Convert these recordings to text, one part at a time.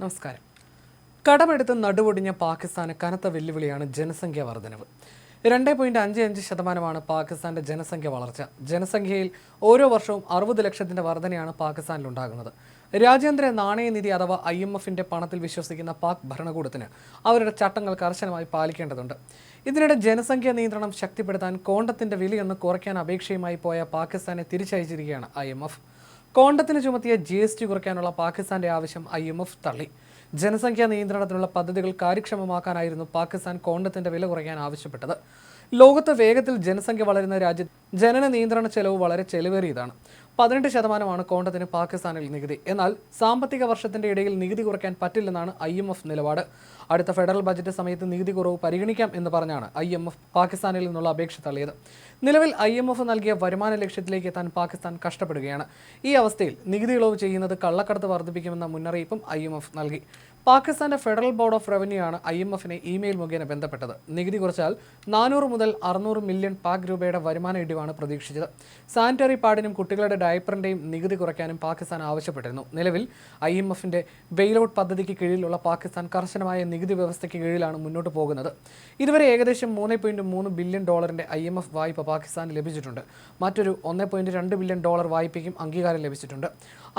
നമസ്കാരം. കടമെടുത്ത് നടുവൊടിഞ്ഞ പാകിസ്ഥാന് കനത്ത വെല്ലുവിളിയാണ് ജനസംഖ്യാ വർധനവ്. രണ്ട് പോയിന്റ് അഞ്ച് അഞ്ച് ശതമാനമാണ് പാകിസ്ഥാന്റെ ജനസംഖ്യ വളർച്ച. ജനസംഖ്യയിൽ ഓരോ വർഷവും അറുപത് ലക്ഷത്തിന്റെ വർധനയാണ് പാകിസ്ഥാനിൽ ഉണ്ടാകുന്നത് രാജ്യാന്തര നാണയനിധി അഥവാ ഐ എം എഫിന്റെ പണത്തിൽ വിശ്വസിക്കുന്ന പാക് ഭരണകൂടത്തിന് അവരുടെ ചട്ടങ്ങൾ കർശനമായി പാലിക്കേണ്ടതുണ്ട്. ഇതിനിടെ ജനസംഖ്യാ നിയന്ത്രണം ശക്തിപ്പെടുത്താൻ കോണ്ടത്തിന്റെ വിലയൊന്ന് കുറയ്ക്കാൻ അപേക്ഷയുമായി പോയ പാകിസ്ഥാനെ തിരിച്ചയച്ചിരിക്കുകയാണ് ഐ എം എഫ്. കോണ്ടത്തിന് ചുമത്തിയ ജി എസ് ടി കുറയ്ക്കാനുള്ള പാകിസ്ഥാന്റെ ആവശ്യം ഐ എം എഫ് തള്ളി. ജനസംഖ്യാ നിയന്ത്രണത്തിനുള്ള പദ്ധതികൾ കാര്യക്ഷമമാക്കാനായിരുന്നു പാകിസ്ഥാൻ കോണ്ടത്തിന്റെ വില കുറയ്ക്കാൻ ആവശ്യപ്പെട്ടത്. ലോകത്ത് വേഗത്തിൽ ജനസംഖ്യ വളരുന്ന രാജ്യത്ത് ജനന നിയന്ത്രണ ചെലവ് വളരെ ചെലവേറിയതാണ്. പതിനെട്ട് ശതമാനമാണ് കോണ്ടത്തിന് പാകിസ്ഥാനിൽ നികുതി. എന്നാൽ സാമ്പത്തിക വർഷത്തിന്റെ ഇടയിൽ നികുതി കുറയ്ക്കാൻ പറ്റില്ലെന്നാണ് ഐ എം എഫ് നിലപാട്. അടുത്ത ഫെഡറൽ ബജറ്റ് സമയത്ത് നികുതി കുറവ് പരിഗണിക്കാം എന്ന് പറഞ്ഞാണ് ഐ എം എഫ് പാകിസ്ഥാനിൽ നിന്നുള്ള അപേക്ഷ തള്ളിയത്. നിലവിൽ ഐ എം എഫ് നൽകിയ വരുമാന ലക്ഷ്യത്തിലേക്ക് എത്താൻ പാകിസ്ഥാൻ കഷ്ടപ്പെടുകയാണ്. ഈ അവസ്ഥയിൽ നികുതി ഇളവ് ചെയ്യുന്നത് കള്ളക്കടത്ത് വർദ്ധിപ്പിക്കുമെന്ന മുന്നറിയിപ്പും ഐ എം എഫ് നൽകി. പാകിസ്ഥാന്റെ ഫെഡറൽ ബോർഡ് ഓഫ് റവന്യൂ ആണ് ഐ എം എഫിനെ ഇമെയിൽ മുഖേന ബന്ധപ്പെട്ടത്. നികുതി കുറച്ചാൽ നാനൂറ് മുതൽ അറുന്നൂറ് മില്യൺ പാക് രൂപയുടെ വരുമാന ഇടിവാണ് പ്രതീക്ഷിച്ചത്. സാനിറ്ററി പാഡിനും കുട്ടികളുടെ ഡയപ്പറിന്റെയും നികുതി കുറയ്ക്കാനും പാകിസ്ഥാൻ ആവശ്യപ്പെട്ടിരുന്നു. നിലവിൽ ഐ എം എഫിന്റെ ബെയിലൗട്ട് പദ്ധതിക്ക് കീഴിലുള്ള പാകിസ്ഥാൻ കർശനമായ നികുതി വ്യവസ്ഥയ്ക്ക് കീഴിലാണ് മുന്നോട്ട് പോകുന്നത്. ഇതുവരെ ഏകദേശം മൂന്ന് പോയിന്റ് മൂന്ന് ബില്യൺ ഡോളറിന്റെ ഐ എം എഫ് വായ്പ പാകിസ്ഥാന് ലഭിച്ചിട്ടുണ്ട്. മറ്റൊരു ഒന്ന് പോയിന്റ് രണ്ട് ബില്യൺ ഡോളർ വായ്പയ്ക്കും അംഗീകാരം ലഭിച്ചിട്ടുണ്ട്.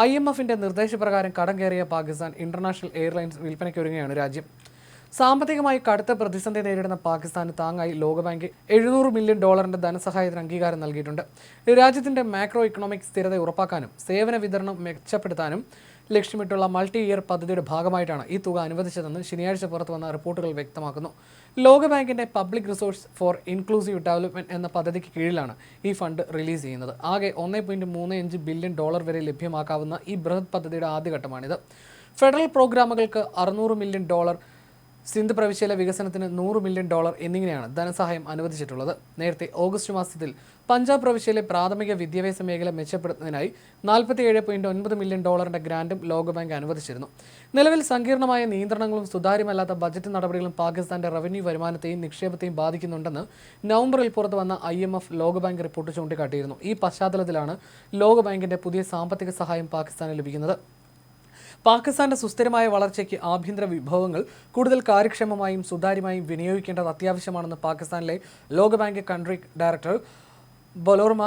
ഐ എം എഫിന്റെ നിർദ്ദേശപ്രകാരം കടം കയറിയ പാകിസ്ഥാൻ ഇന്റർനാഷണൽ എയർലൈൻസ് വിൽപ്പനയ്ക്കൊരുങ്ങുകയാണ് രാജ്യം. സാമ്പത്തികമായി കടുത്ത പ്രതിസന്ധി നേരിടുന്ന പാകിസ്ഥാന് താങ്ങായി ലോകബാങ്ക് എഴുന്നൂറ് മില്യൺ ഡോളറിന്റെ ധനസഹായത്തിന് അംഗീകാരം നൽകിയിട്ടുണ്ട്. രാജ്യത്തിന്റെ മാക്രോ ഇക്കണോമിക് സ്ഥിരത ഉറപ്പാക്കാനും സേവന വിതരണം മെച്ചപ്പെടുത്താനും ലക്ഷ്യമിട്ടുള്ള മൾട്ടി ഇയർ പദ്ധതിയുടെ ഭാഗമായിട്ടാണ് ഈ തുക അനുവദിച്ചതെന്ന് ശനിയാഴ്ച പുറത്തു വന്ന റിപ്പോർട്ടുകൾ വ്യക്തമാക്കുന്നു. ലോകബാങ്കിന്റെ public resource for inclusive development എന്ന പദ്ധതിക്ക് കീഴിലാണ് ഈ ഫണ്ട് റിലീസ് ചെയ്യുന്നത്. ആകെ ഒന്ന് ബില്യൺ ഡോളർ വരെ ലഭ്യമാക്കാവുന്ന ഈ ബൃഹത് പദ്ധതിയുടെ ആദ്യഘട്ടമാണിത്. ഫെഡറൽ പ്രോഗ്രാമുകൾക്ക് അറുന്നൂറ് മില്യൺ ഡോളർ സിന്ധു പ്രവിശ്യയിലെ വികസനത്തിന് നൂറ് മില്യൺ ഡോളർ എന്നിങ്ങനെയാണ് ധനസഹായം അനുവദിച്ചിട്ടുള്ളത്. നേരത്തെ ഓഗസ്റ്റ് മാസത്തിൽ പഞ്ചാബ് പ്രവിശ്യയിലെ പ്രാഥമിക വിദ്യാഭ്യാസ മേഖല മെച്ചപ്പെടുത്തുന്നതിനായി നാൽപ്പത്തിയേഴ് പോയിന്റ് ഒൻപത് മില്യൺ ഡോളറിന്റെ ഗ്രാന്റും ലോകബാങ്ക് അനുവദിച്ചിരുന്നു. നിലവിൽ സങ്കീർണമായ നിയന്ത്രണങ്ങളും സുതാര്യമല്ലാത്ത ബജറ്റ് നടപടികളും പാകിസ്ഥാന്റെ റവന്യൂ വരുമാനത്തെയും നിക്ഷേപത്തെയും ബാധിക്കുന്നുണ്ടെന്ന് നവംബറിൽ പുറത്തു വന്ന ഐ എം എഫ് ലോകബാങ്ക് റിപ്പോർട്ട് ചൂണ്ടിക്കാട്ടിയിരുന്നു. ഈ പശ്ചാത്തലത്തിലാണ് ലോകബാങ്കിന്റെ പുതിയ സാമ്പത്തിക സഹായം പാകിസ്ഥാന് ലഭിക്കുന്നത്. പാകിസ്ഥാന്റെ സുസ്ഥിരമായ വളർച്ചയ്ക്ക് ആഭ്യന്തര വിഭവങ്ങൾ കൂടുതൽ കാര്യക്ഷമമായും സുതാര്യമായും വിനിയോഗിക്കേണ്ടത് അത്യാവശ്യമാണെന്ന് പാകിസ്ഥാനിലെ ലോകബാങ്ക് country director Bolormaa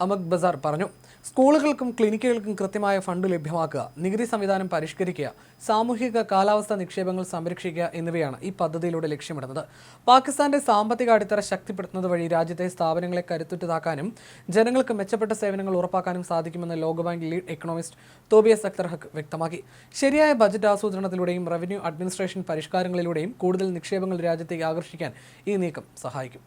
Amgaabazar പറഞ്ഞു. സ്കൂളുകൾക്കും ക്ലിനിക്കുകൾക്കും കൃത്യമായ ഫണ്ട് ലഭ്യമാക്കുക നികുതി സംവിധാനം പരിഷ്കരിക്കുക സാമൂഹിക കാലാവസ്ഥ നിക്ഷേപങ്ങൾ സംരക്ഷിക്കുക എന്നിവയാണ് ഈ പദ്ധതിയിലൂടെ ലക്ഷ്യമിടുന്നത്. പാകിസ്ഥാന്റെ സാമ്പത്തിക അടിത്തറ ശക്തിപ്പെടുത്തുന്നത് വഴി രാജ്യത്തെ സ്ഥാപനങ്ങളെ കരുത്തുറ്റതാക്കാനും ജനങ്ങൾക്ക് മെച്ചപ്പെട്ട സേവനങ്ങൾ ഉറപ്പാക്കാനും സാധിക്കുമെന്ന് ലോകബാങ്ക് lead economist Tobias Akhtar Haque വ്യക്തമാക്കി. ശരിയായ ബജറ്റ് ആസൂത്രണത്തിലൂടെയും റവന്യൂ അഡ്മിനിസ്ട്രേഷൻ പരിഷ്കാരങ്ങളിലൂടെയും കൂടുതൽ നിക്ഷേപങ്ങൾ രാജ്യത്തേക്ക് ആകർഷിക്കാൻ ഈ നീക്കം സഹായിക്കും.